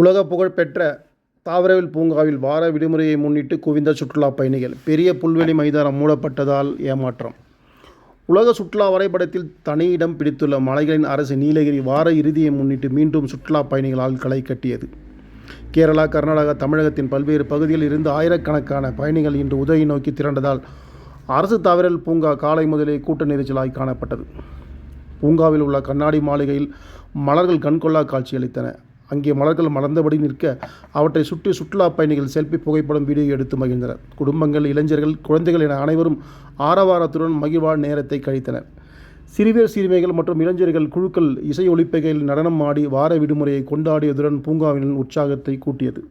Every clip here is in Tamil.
உலக புகழ்பெற்ற தாவரவியல் பூங்காவில் வார விடுமுறையை முன்னிட்டு குவிந்த சுற்றுலா பயணிகள். பெரிய புல்வெளி மைதானம் மூடப்பட்டதால் ஏமாற்றம். உலக சுற்றுலா வரைபடத்தில் தனி இடம் பிடித்துள்ள மலைகளின் அரசு நீலகிரி வார இறுதியை முன்னிட்டு மீண்டும் சுற்றுலா பயணிகளால் களை கட்டியது. கேரளா கர்நாடகா தமிழகத்தின் பல்வேறு பகுதியில் இருந்து ஆயிரக்கணக்கான பயணிகள் இன்று உதவி நோக்கி திரண்டதால் அரசு தாவரவியல் பூங்கா காலை முதலே கூட்ட நெரிச்சலாய் காணப்பட்டது. பூங்காவில் உள்ள கண்ணாடி மாளிகையில் மலர்கள் கண்கொள்ளா காட்சியளித்தன. அங்கே மலர்கள் மலர்ந்தபடி நிற்க அவற்றை சுற்றி சுற்றுலா பயணிகள் செல்ஃபி புகைப்படம் வீடியோ எடுத்து மகிழ்ந்தனர். குடும்பங்கள் இளைஞர்கள் குழந்தைகள் என அனைவரும் ஆரவாரத்துடன் மகிழ்வாழ் நேரத்தை கழித்தனர். சிறுவர் சிறுமிகள் மற்றும் இளைஞர்கள் குழுக்கள் இசை ஒலிப்பைகளில் நடனம் ஆடி வார விடுமுறையை கொண்டாடியதுடன் பூங்காவின் உற்சாகத்தை கூட்டியது.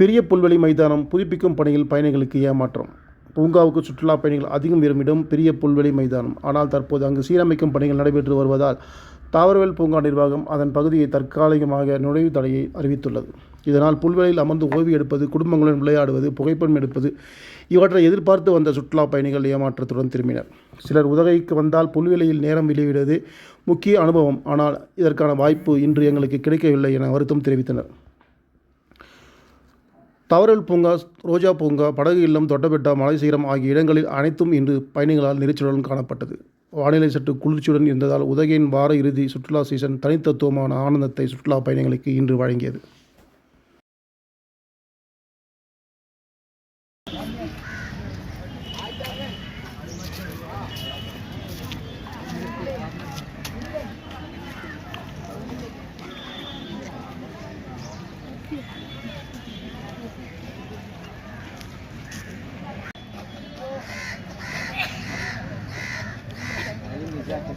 பெரிய புல்வெளி மைதானம் புதுப்பிக்கும் பணியில் பயணிகளுக்கு ஏமாற்றம். பூங்காவுக்கு சுற்றுலா பயணிகள் அதிகம் விரும்பிடும் இடம் பெரிய புல்வெளி மைதானம். ஆனால் தற்போது அங்கு சீரமைக்கும் பணிகள் நடைபெற்று வருவதால் தாவரவியல் பூங்கா நிர்வாகம் அதன் பகுதியை தற்காலிகமாக நுழைவு தடையை அறிவித்துள்ளது. இதனால் புல்வெளியில் அமர்ந்து ஓய்வு எடுப்பது குடும்பங்களுடன் விளையாடுவது புகைப்படம் எடுப்பது இவற்றை எதிர்பார்த்து வந்த சுற்றுலா பயணிகள் ஏமாற்றத்துடன் திரும்பினர். சிலர் உதகைக்கு வந்தால் புல்வெளியில் நேரம் வெளியிடுவது முக்கிய அனுபவம். ஆனால் இதற்கான வாய்ப்பு இன்று எங்களுக்கு கிடைக்கவில்லை என வருத்தம் தெரிவித்தனர். தவறல் பூங்கா ரோஜா பூங்கா படகு இல்லம் தொட்டபெட்டா மலைசீரம் ஆகிய இடங்களில் அனைத்தும் இன்று பயணிகளால் நெரிச்சலுடன் காணப்பட்டது. வானிலை சற்று குளிர்ச்சியுடன் இருந்ததால் உதகையின் வார இறுதி சுற்றுலா சீசன் தனித்தத்துவமான ஆனந்தத்தை சுற்றுலா பயணிகளுக்கு இன்று வழங்கியது Yeah. jacket.